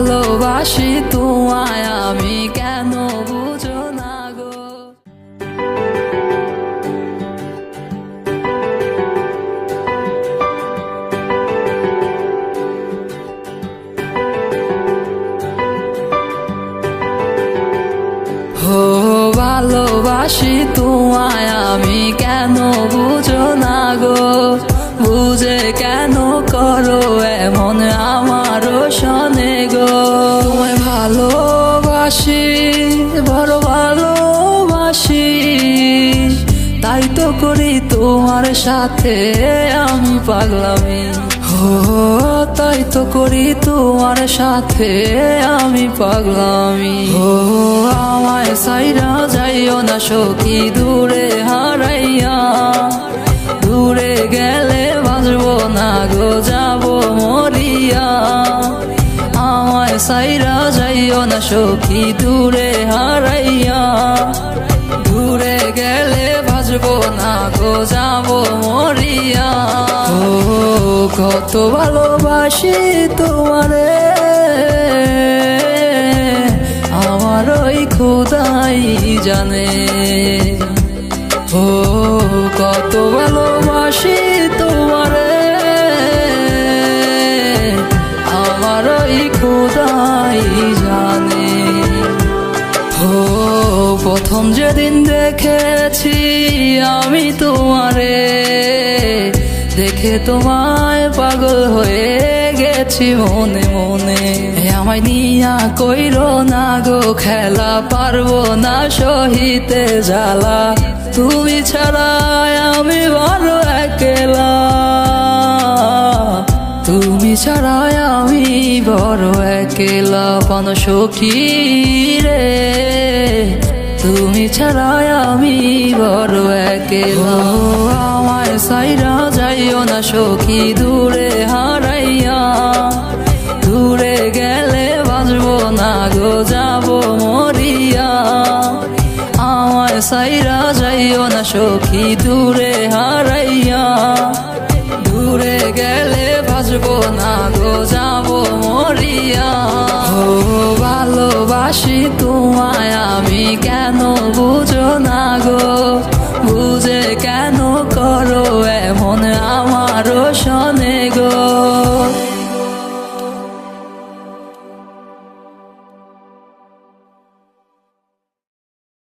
ভালোবাসি তোমায়, আমি কেন বুঝো না গো? হো ভালোবাসি তোমায়, আমি কেন বুঝো না গো? বুঝে কেন করো এমন আমারও শোনে? ভালোবাসি, বড় ভালোবাসি। তাই তো করি তোমার সাথে আমি পাগলামি। ও, তাই তো করি তোমার সাথে আমি পাগলামি। হো আমায় সাইরা যাইও না সখী, দূরে হারাইয়া। দূরে গেলে বাঁচবো না গো, যাব মরিয়া। আমায় সাইরা সখী দূরে হারাইয়া, দূরে গেলে বাজবো না গো, যাব মরিয়া। ও, কত ভালোবাসি তোমারে, আমার ওই খোদাই জানে। ও, কত ভালোবাসি তোমারে, আমার ওই খোদাই জানে। ও প্রথম যেদিন দেখেছি আমি তোমারে। দেখে তোমায় পাগল হয়ে গেছি মনে মনে। আমায় নিয়া কইর না গো, খেলা পারব না সহিতে জ্বালা। তুমি ছাড়া আমি বড় একলা। তুমি ছাড়া আমি বড় একলা। পান সখী রে। তুমি ছাড়া আমি বড় একলা আমায় সাইরা যাইও না সখী, দূরে হারাইয়া। দূরে গেলে বাজবো না গো, যাব মরিয়া। আমায় সাইরা যাইও না সখী, দূরে হারাইয়া। দূরে গেলে বাজবো না কেন বুঝো না গো বুঝে কেন করো এমন আমারও শোন?